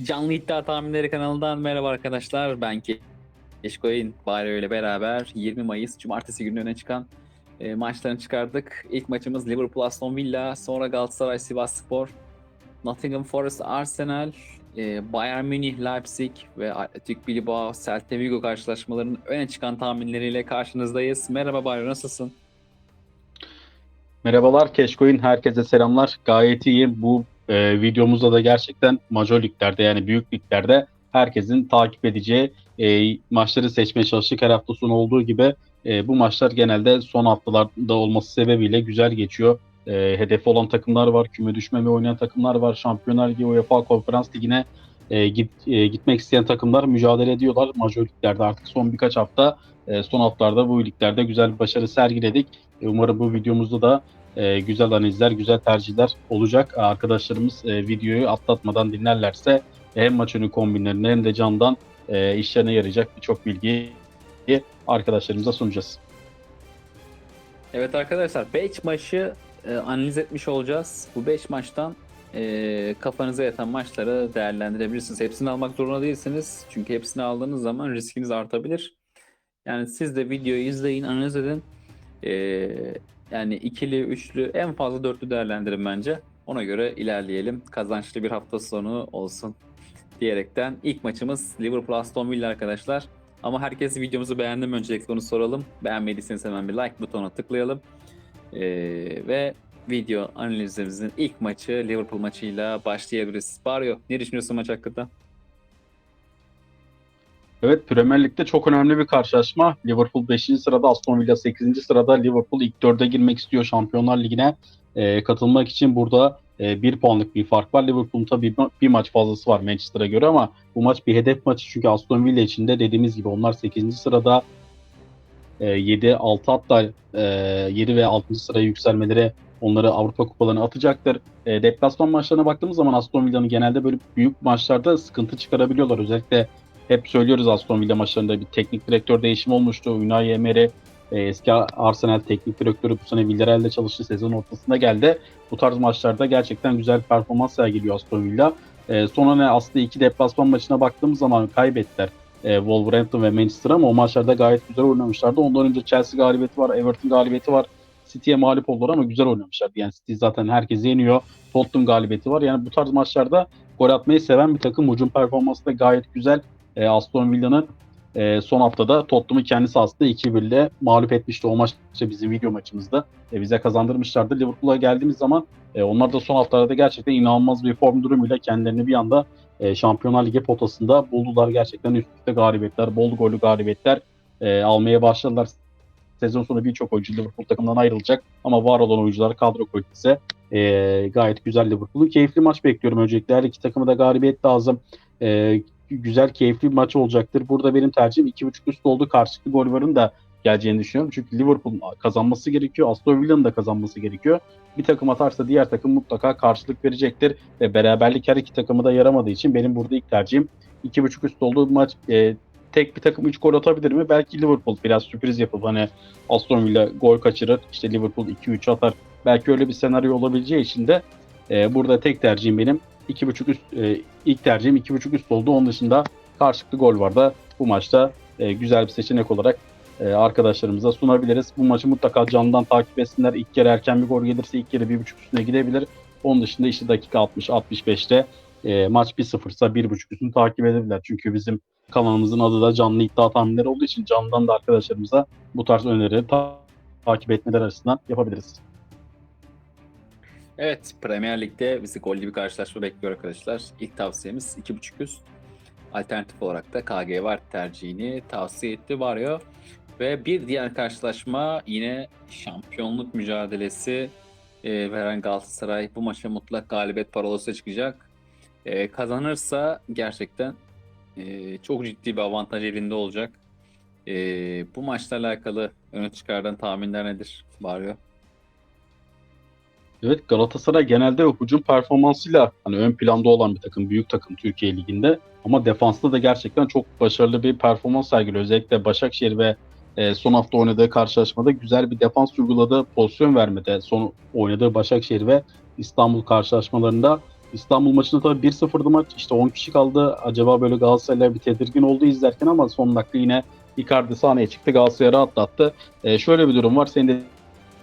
Canlı İddia Tahminleri kanalından merhaba arkadaşlar. Ben Ke- Keşkoy'un Bayro ile beraber 20 Mayıs Cumartesi günü öne çıkan e, maçlarını çıkardık. İlk maçımız Liverpool Aston Villa, sonra Galatasaray Sivasspor, Nottingham Forest Arsenal, e, Bayern Münih Leipzig ve Athletic Bilbao Celta Vigo karşılaşmalarının öne çıkan tahminleriyle karşınızdayız. Merhaba Bayro nasılsın? Merhabalar Keşkoy'un herkese selamlar. Gayet iyiyim. Bu e, videomuzda da gerçekten major liglerde yani büyük liglerde herkesin takip edeceği e, maçları seçmeye çalıştık. Her hafta sonu olduğu gibi e, bu maçlar genelde son haftalarda olması sebebiyle güzel geçiyor. E, hedefi olan takımlar var, küme düşmeme oynayan takımlar var, Şampiyonlar Ligi, UEFA Konferans Ligi'ne e, git, e, gitmek isteyen takımlar mücadele ediyorlar. Major liglerde artık son birkaç hafta, e, son haftalarda bu liglerde güzel bir başarı sergiledik. E, Umarım bu videomuzda da e, güzel analizler, güzel tercihler olacak. Arkadaşlarımız e, videoyu atlatmadan dinlerlerse hem maç önü kombinlerini hem de candan e, işlerine yarayacak birçok bilgiyi arkadaşlarımıza sunacağız. Evet arkadaşlar 5 maçı e, analiz etmiş olacağız. Bu 5 maçtan e, kafanıza yatan maçları değerlendirebilirsiniz. Hepsini almak zorunda değilsiniz. Çünkü hepsini aldığınız zaman riskiniz artabilir. Yani siz de videoyu izleyin, analiz edin. E, yani ikili, üçlü, en fazla dörtlü değerlendirin bence. Ona göre ilerleyelim. Kazançlı bir hafta sonu olsun diyerekten ilk maçımız Liverpool Aston Villa arkadaşlar. Ama herkes videomuzu beğendi mi öncelikle onu soralım. Beğenmediyseniz hemen bir like butonuna tıklayalım. Ee, ve video analizimizin ilk maçı Liverpool maçıyla başlayabiliriz. Barrio ne düşünüyorsun maç hakkında? Evet Premier Lig'de çok önemli bir karşılaşma. Liverpool 5. sırada, Aston Villa 8. sırada. Liverpool ilk 4'e girmek istiyor Şampiyonlar Ligi'ne e, katılmak için burada e, bir puanlık bir fark var. Liverpool'un tabii bir, bir maç fazlası var Manchester'a göre ama bu maç bir hedef maçı çünkü Aston Villa için de dediğimiz gibi onlar 8. sırada e, 7 6 hatta e, 7 ve 6. sıraya yükselmeleri onları Avrupa kupalarına atacaktır. E, deplasman maçlarına baktığımız zaman Aston Villa'nın genelde böyle büyük maçlarda sıkıntı çıkarabiliyorlar. Özellikle hep söylüyoruz Aston Villa maçlarında bir teknik direktör değişimi olmuştu. Unai Emery e, eski Arsenal teknik direktörü bu sene Villarreal'de çalıştı. Sezon ortasında geldi. Bu tarz maçlarda gerçekten güzel performans sergiliyor Aston Villa. E, sonra ne aslında iki deplasman maçına baktığımız zaman kaybettiler. E, Wolverhampton ve Manchester ama o maçlarda gayet güzel oynamışlardı. Ondan önce Chelsea galibiyeti var, Everton galibiyeti var. City'ye mağlup oldular ama güzel oynamışlardı. Yani City zaten herkesi yeniyor. Tottenham galibiyeti var. Yani bu tarz maçlarda gol atmayı seven bir takım. Hücum performansı da gayet güzel. E, Aston Villa'nın e, son haftada Tottenham'ı kendi sahasında 2-1 ile mağlup etmişti. O maç bizim video maçımızda. E, bize kazandırmışlardı. Liverpool'a geldiğimiz zaman e, onlar da son haftalarda gerçekten inanılmaz bir form durumuyla kendilerini bir anda e, Şampiyonlar Ligi potasında buldular. Gerçekten üst üste galibiyetler, bol gollü galibiyetler e, almaya başladılar. Sezon sonu birçok oyuncu Liverpool takımından ayrılacak ama var olan oyuncular kadro kalitesi e, gayet güzel Liverpool'un. Keyifli maç bekliyorum öncelikle. Her iki takıma da galibiyet lazım. E, güzel, keyifli bir maç olacaktır. Burada benim tercihim 2.5 üst oldu. Karşılıklı gol varın da geleceğini düşünüyorum. Çünkü Liverpool'un kazanması gerekiyor. Aston Villa'nın da kazanması gerekiyor. Bir takım atarsa diğer takım mutlaka karşılık verecektir. Ve beraberlik her iki takımı da yaramadığı için benim burada ilk tercihim 2.5 üst olduğu maç e, tek bir takım 3 gol atabilir mi? Belki Liverpool biraz sürpriz yapıp hani Aston Villa gol kaçırır. işte Liverpool 2-3 atar. Belki öyle bir senaryo olabileceği için de e, burada tek tercihim benim 2.5 üst e, ilk tercihim 2.5 üst oldu. Onun dışında karşılıklı gol var da bu maçta e, güzel bir seçenek olarak e, arkadaşlarımıza sunabiliriz. Bu maçı mutlaka candan takip etsinler. İlk kere erken bir gol gelirse ilk kere 1.5 üstüne gidebilir. Onun dışında işte dakika 60-65'te e, maç 1-0 ise 1.5 üstünü takip edebilirler. Çünkü bizim kanalımızın adı da canlı iddia tahminleri olduğu için candan da arkadaşlarımıza bu tarz önerileri ta- takip etmeler açısından yapabiliriz. Evet Premier Lig'de bizi gollü bir karşılaşma bekliyor arkadaşlar. İlk tavsiyemiz 2.5 üst. Alternatif olarak da KG var tercihini tavsiye etti Vario. Ve bir diğer karşılaşma yine şampiyonluk mücadelesi e, veren Galatasaray bu maça mutlak galibiyet parolası çıkacak. E, kazanırsa gerçekten e, çok ciddi bir avantaj elinde olacak. E, bu maçla alakalı öne çıkardan tahminler nedir Vario? Evet Galatasaray genelde hücum performansıyla hani ön planda olan bir takım, büyük takım Türkiye Ligi'nde. Ama defansta da gerçekten çok başarılı bir performans sergiliyor. Özellikle Başakşehir ve e, son hafta oynadığı karşılaşmada güzel bir defans uyguladığı pozisyon vermede son oynadığı Başakşehir ve İstanbul karşılaşmalarında İstanbul maçında tabii 1-0'dı maç. İşte 10 kişi kaldı. Acaba böyle Galatasaraylar bir tedirgin oldu izlerken ama son dakika yine Icardi sahneye çıktı. Galatasaray'ı rahatlattı. Ee, şöyle bir durum var. Senin de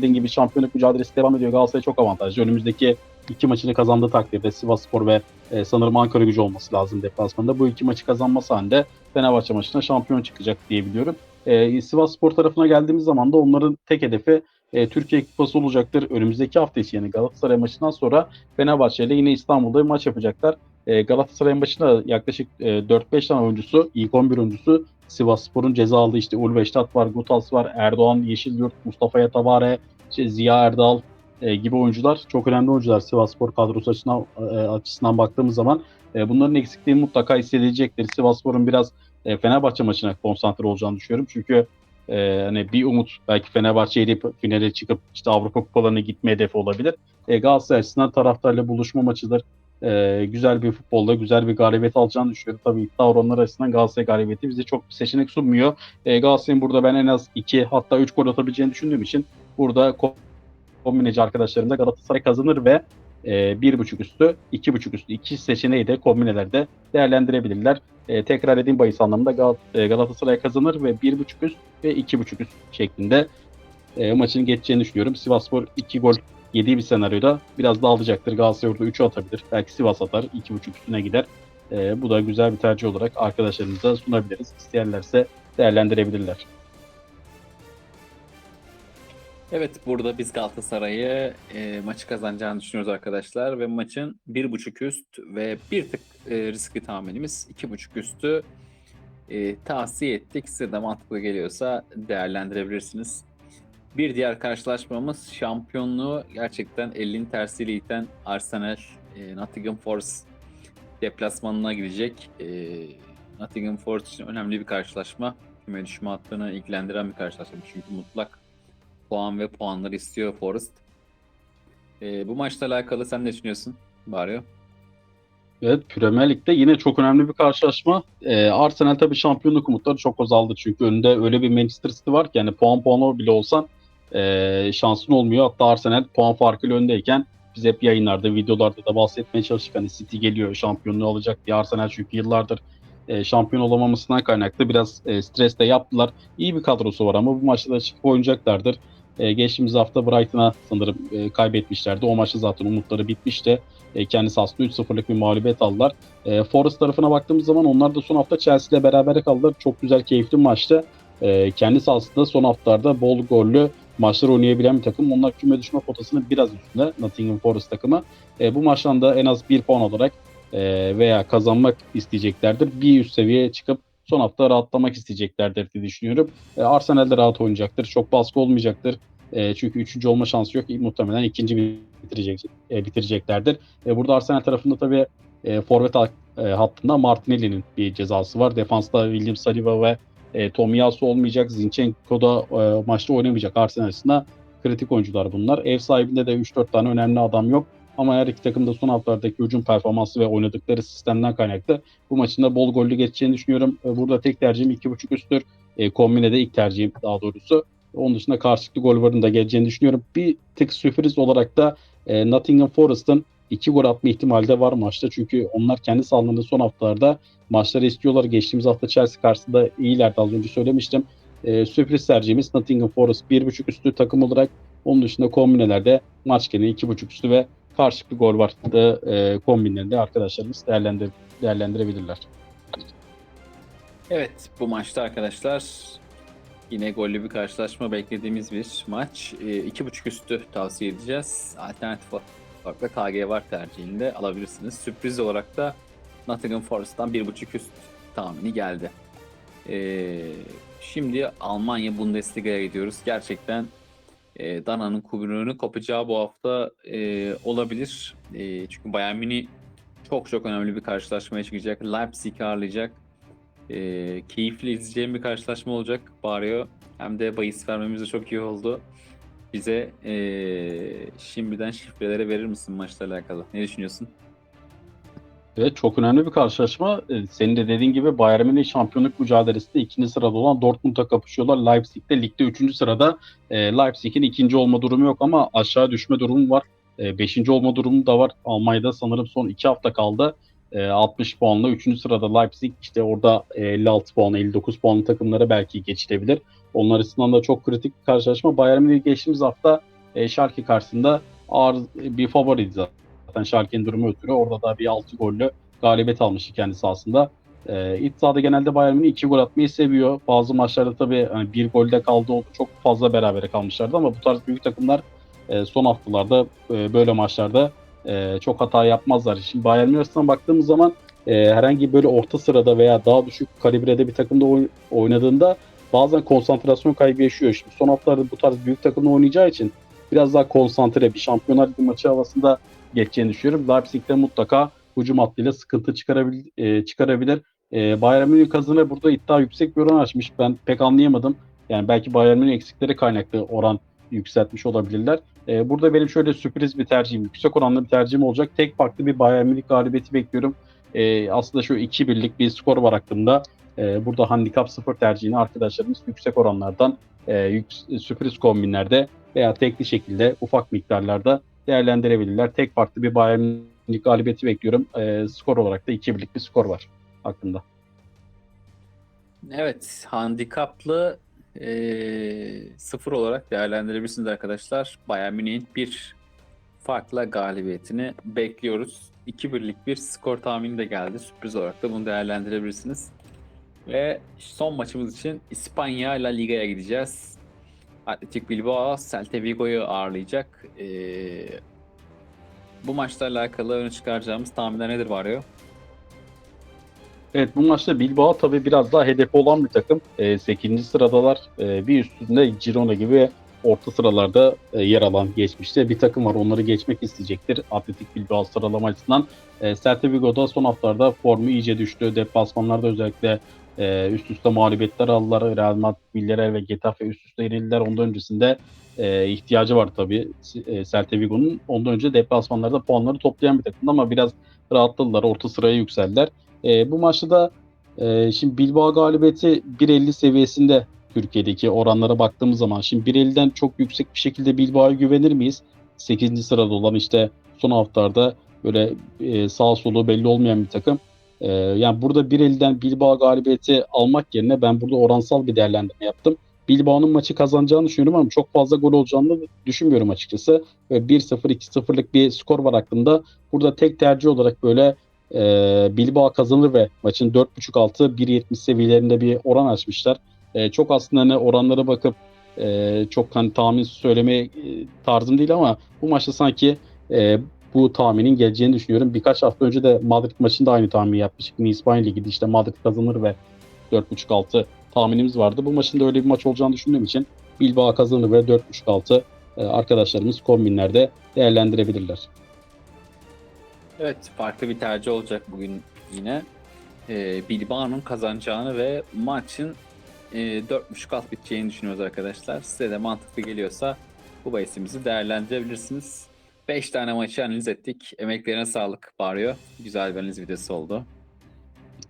dediğin gibi şampiyonluk mücadelesi devam ediyor. Galatasaray çok avantajlı. Önümüzdeki iki maçını kazandığı takdirde Sivasspor ve e, sanırım Ankara gücü olması lazım deplasmanda. Bu iki maçı kazanması halinde Fenerbahçe maçına şampiyon çıkacak diye biliyorum. E, Sivasspor tarafına geldiğimiz zaman da onların tek hedefi e, Türkiye Kupası olacaktır. Önümüzdeki hafta içi yani Galatasaray maçından sonra Fenerbahçe ile yine İstanbul'da bir maç yapacaklar. E, Galatasaray maçında yaklaşık e, 4-5 tane oyuncusu, ilk 11 oyuncusu Sivasspor'un ceza aldığı işte Ulveştat var, Gutas var, Erdoğan Yeşilyurt, Mustafa Yatabare, işte Ziya Erdal e, gibi oyuncular çok önemli oyuncular Sivasspor kadrosu açısından, e, açısından baktığımız zaman. E, bunların eksikliği mutlaka hissedilecektir. Sivasspor'un biraz e, Fenerbahçe maçına konsantre olacağını düşünüyorum. Çünkü e, hani bir umut belki Fenerbahçe ile finale çıkıp işte Avrupa kupalarına gitme hedefi olabilir. E, Galatasaray açısından taraftarla buluşma maçıdır. E, güzel bir futbolda güzel bir galibiyet alacağını düşünüyorum. Tabii iddia oranları açısından Galatasaray galibiyeti bize çok bir seçenek sunmuyor. E, Galatasaray'ın burada ben en az 2 hatta 3 gol atabileceğini düşündüğüm için burada kombineci arkadaşlarım da Galatasaray kazanır ve e, bir buçuk üstü, iki buçuk üstü iki seçeneği de kombinelerde değerlendirebilirler. E, tekrar edeyim bahis anlamında Gal- e, Galatasaray kazanır ve bir buçuk üst ve iki buçuk üst şeklinde e, maçın geçeceğini düşünüyorum. Sivasspor iki gol yediği bir senaryoda biraz daha alacaktır. Galatasaray orada 3'ü atabilir. Belki Sivas atar. iki buçuk üstüne gider. E, bu da güzel bir tercih olarak arkadaşlarımıza sunabiliriz. İsteyenlerse değerlendirebilirler. Evet burada biz Galatasaray'ı e, maçı kazanacağını düşünüyoruz arkadaşlar ve maçın bir buçuk üst ve bir tık e, riskli tahminimiz iki buçuk üstü e, tavsiye ettik. Size de mantıklı geliyorsa değerlendirebilirsiniz. Bir diğer karşılaşmamız şampiyonluğu gerçekten elinin tersiyle iten Arsenal e, Nottingham Forest deplasmanına gidecek. E, Nottingham Forest için önemli bir karşılaşma. Küme düşme hattını ilgilendiren bir karşılaşma. Çünkü mutlak puan ve puanları istiyor Forest. Ee, bu maçla alakalı sen ne düşünüyorsun Barrio? Evet Premier Lig'de yine çok önemli bir karşılaşma. Ee, Arsenal tabii şampiyonluk umutları çok azaldı. Çünkü önünde öyle bir Manchester City var ki yani puan puan bile olsan e, şansın olmuyor. Hatta Arsenal puan farkıyla öndeyken biz hep yayınlarda, videolarda da bahsetmeye çalıştık. Hani City geliyor şampiyonluğu alacak diye Arsenal çünkü yıllardır e, şampiyon olamamasından kaynaklı biraz e, stres de yaptılar. İyi bir kadrosu var ama bu maçta da çıkıp oynayacaklardır. E, geçtiğimiz hafta Brighton'a sanırım e, kaybetmişlerdi. O maçta zaten umutları bitmişti. E, kendisi aslında 3-0'lık bir mağlubiyet aldılar. E, Forest tarafına baktığımız zaman onlar da son hafta Chelsea ile beraber kaldılar. Çok güzel, keyifli maçtı. E, kendisi aslında son haftalarda bol gollü maçlar oynayabilen bir takım. Onlar küme düşme potasının biraz üstünde Nottingham Forest takımı. E, bu maçtan da en az bir puan olarak e, veya kazanmak isteyeceklerdir. Bir üst seviyeye çıkıp son hafta rahatlamak isteyeceklerdir diye düşünüyorum. E, Arsenal de rahat oynayacaktır. Çok baskı olmayacaktır. E, çünkü üçüncü olma şansı yok. Muhtemelen ikinci bitirecek, e, bitireceklerdir. E, burada Arsenal tarafında tabii e, forvet e, hattında Martinelli'nin bir cezası var. Defansta William Saliba ve e, Tomiyasu olmayacak. Zinchenko da e, maçta oynamayacak Arsenal açısından. Kritik oyuncular bunlar. Ev sahibinde de 3-4 tane önemli adam yok. Ama her iki takım da son haftalardaki hücum performansı ve oynadıkları sistemden kaynaklı bu maçın da bol gollü geçeceğini düşünüyorum. E, Burada tek tercihim 2.5 üsttür. E, kombinede ilk tercihim daha doğrusu. Onun dışında karşılıklı gol varın da geleceğini düşünüyorum. Bir tık sürpriz olarak da e, Nottingham Forest'ın iki gol atma ihtimali de var maçta. Çünkü onlar kendi sahalarında son haftalarda maçları istiyorlar. Geçtiğimiz hafta Chelsea karşısında iyilerdi az önce söylemiştim. E, sürpriz tercihimiz Nottingham Forest 1.5 üstü takım olarak. Onun dışında kombinelerde maç geneli 2.5 üstü ve karşılıklı gol var da e, kombinlerinde arkadaşlarımız değerlendir değerlendirebilirler. Evet bu maçta arkadaşlar yine gollü bir karşılaşma beklediğimiz bir maç. E, iki buçuk üstü tavsiye edeceğiz. Alternatif olarak da KG var tercihinde alabilirsiniz. Sürpriz olarak da Nottingham Forest'tan bir buçuk üst tahmini geldi. E, şimdi Almanya Bundesliga'ya gidiyoruz. Gerçekten e, Dana'nın kuyruğunu kopacağı bu hafta e, olabilir. E, çünkü Bayern Münih çok çok önemli bir karşılaşmaya çıkacak. Leipzig ağırlayacak. E, keyifli izleyeceğim bir karşılaşma olacak Barrio. Hem de bahis vermemiz de çok iyi oldu. Bize e, şimdiden şifreleri verir misin maçla alakalı? Ne düşünüyorsun? Evet çok önemli bir karşılaşma. Ee, Senin de dediğin gibi Bayern Münih şampiyonluk mücadelesinde ikinci sırada olan Dortmund'a kapışıyorlar. Leipzig de ligde üçüncü sırada. E, Leipzig'in ikinci olma durumu yok ama aşağı düşme durumu var. 5. olma durumu da var. Almanya'da sanırım son 2 hafta kaldı. E, 60 puanla 3. sırada Leipzig işte orada e, 56 puan 59 puanlı takımlara belki geçilebilir. Onlar açısından da çok kritik bir karşılaşma. Bayern Münih geçtiğimiz hafta e, Schalke karşısında ağır bir favoriydi zaten Schalke'nin durumu ötürü. Orada da bir 6 gollü galibiyet almıştı kendisi aslında. E, iç sahada genelde Bayern Münih 2 gol atmayı seviyor. Bazı maçlarda tabii hani bir golde kaldı oldu. Çok fazla berabere kalmışlardı ama bu tarz büyük takımlar e, son haftalarda e, böyle maçlarda e, çok hata yapmazlar. Şimdi Bayern Münih açısından baktığımız zaman e, herhangi böyle orta sırada veya daha düşük kalibrede bir takımda oy- oynadığında bazen konsantrasyon kaybı yaşıyor. Şimdi son haftalarda bu tarz büyük takımla oynayacağı için biraz daha konsantre bir Şampiyonlar Ligi maçı havasında geçeceğini düşünüyorum. Leipzig'de mutlaka hücum hattıyla sıkıntı çıkarabilir. E, çıkarabilir. E, Bayern Münih kazanır burada iddia yüksek bir oran açmış. Ben pek anlayamadım. Yani belki Bayern Münih eksikleri kaynaklı oran yükseltmiş olabilirler. E, burada benim şöyle sürpriz bir tercihim, yüksek oranlı bir tercihim olacak. Tek farklı bir Bayern Münih galibiyeti bekliyorum. E, aslında şu 2 birlik bir skor var aklımda. E, burada handikap 0 tercihini arkadaşlarımız yüksek oranlardan e, yük- sürpriz kombinlerde veya tekli şekilde ufak miktarlarda değerlendirebilirler. Tek farklı bir Bayern Münih galibiyeti bekliyorum. E, skor olarak da 2 birlik bir skor var aklımda. Evet, handikaplı eee, sıfır olarak değerlendirebilirsiniz arkadaşlar. Bayern Münih'in bir farklı galibiyetini bekliyoruz. 2-1'lik bir skor tahmini de geldi. Sürpriz olarak da bunu değerlendirebilirsiniz. Ve son maçımız için İspanya La Liga'ya gideceğiz. Atletik Bilbao Celta Vigo'yu ağırlayacak. Eee, bu maçla alakalı öne çıkaracağımız tahminler nedir Vario? Evet bu maçta Bilbao tabii biraz daha hedefi olan bir takım. 8. sıradalar. E, bir üstünde Girona gibi orta sıralarda e, yer alan geçmişte bir takım var. Onları geçmek isteyecektir. Atletik Bilbao sıralama açısından. E, Celta Vigo'da son haftalarda formu iyice düştü. Deplasmanlarda özellikle e, üst üste mağlubiyetler aldılar. Real Madrid, Villarreal ve Getafe üst üste yenildiler. Ondan öncesinde e, ihtiyacı var tabii e, Celta Vigo'nun. Ondan önce deplasmanlarda puanları toplayan bir takımdı ama biraz rahatladılar. Orta sıraya yükseldiler. E, bu maçta da e, şimdi Bilbao galibiyeti 1.50 seviyesinde Türkiye'deki oranlara baktığımız zaman şimdi 1.50'den çok yüksek bir şekilde Bilbao'ya güvenir miyiz? 8. sırada olan işte son haftalarda böyle e, sağ solu belli olmayan bir takım. E, yani burada 1.50'den Bilbao galibiyeti almak yerine ben burada oransal bir değerlendirme yaptım. Bilbao'nun maçı kazanacağını düşünüyorum ama çok fazla gol olacağını düşünmüyorum açıkçası. Böyle 1-0, 2-0'lık bir skor var aklımda. Burada tek tercih olarak böyle e, Bilbao kazanır ve maçın 4.5 altı 1.70 seviyelerinde bir oran açmışlar. E, çok aslında hani oranlara bakıp e, çok hani tahmin söylemeye e, tarzım değil ama bu maçta sanki e, bu tahminin geleceğini düşünüyorum. Birkaç hafta önce de Madrid maçında aynı tahmin yapmıştık. İspanya Ligi'de işte Madrid kazanır ve 4.5 altı tahminimiz vardı. Bu maçın da öyle bir maç olacağını düşündüğüm için Bilbao kazanır ve 4.5 altı e, arkadaşlarımız kombinlerde değerlendirebilirler. Evet, farklı bir tercih olacak bugün yine. Ee, Bilbao'nun kazanacağını ve maçın e, 4.5 alt biteceğini düşünüyoruz arkadaşlar. Size de mantıklı geliyorsa bu bahisimizi değerlendirebilirsiniz. 5 tane maçı analiz ettik. Emeklerine sağlık Barrio. Güzel bir analiz videosu oldu.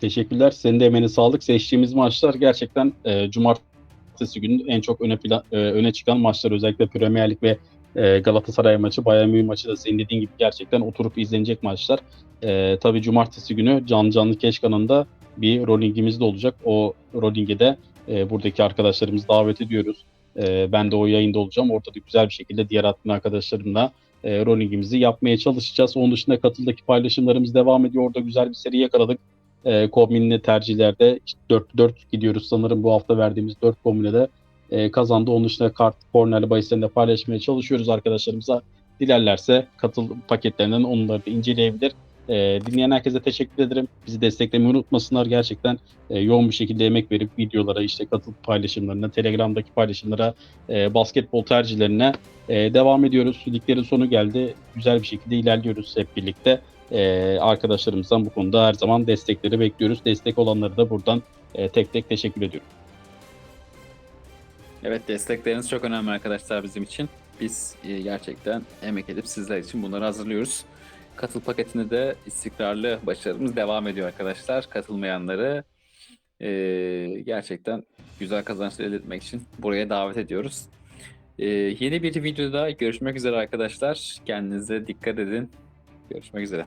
Teşekkürler. Senin de emeğine sağlık. Seçtiğimiz maçlar gerçekten e, cumartesi günü en çok öne plan, e, öne çıkan maçlar. Özellikle Premier Lig ve e, Galatasaray maçı, Bayern Münih maçı da senin dediğin gibi gerçekten oturup izlenecek maçlar. E, tabii cumartesi günü canlı canlı Keş kanalında bir rollingimiz de olacak. O rollinge de e, buradaki arkadaşlarımızı davet ediyoruz. E, ben de o yayında olacağım. Orada da güzel bir şekilde diğer admin arkadaşlarımla e, rollingimizi yapmaya çalışacağız. Onun dışında katıldaki paylaşımlarımız devam ediyor. Orada güzel bir seri yakaladık e, kombinli tercihlerde işte 4-4 gidiyoruz sanırım bu hafta verdiğimiz 4 kombine de e, kazandı. Onun dışında kart kornerli bahislerinde paylaşmaya çalışıyoruz arkadaşlarımıza. Dilerlerse katıl paketlerinden onları da inceleyebilir. E, dinleyen herkese teşekkür ederim. Bizi desteklemeyi unutmasınlar. Gerçekten e, yoğun bir şekilde emek verip videolara, işte katıl paylaşımlarına, Telegram'daki paylaşımlara, e, basketbol tercihlerine e, devam ediyoruz. Liglerin sonu geldi. Güzel bir şekilde ilerliyoruz hep birlikte e, arkadaşlarımızdan bu konuda her zaman destekleri bekliyoruz. Destek olanları da buradan e, tek tek teşekkür ediyorum. Evet destekleriniz çok önemli arkadaşlar bizim için. Biz e, gerçekten emek edip sizler için bunları hazırlıyoruz. Katıl paketinde de istikrarlı başarımız devam ediyor arkadaşlar. Katılmayanları e, gerçekten güzel kazançlar elde etmek için buraya davet ediyoruz. Ee, yeni bir videoda görüşmek üzere arkadaşlar. Kendinize dikkat edin. Görüşmek üzere.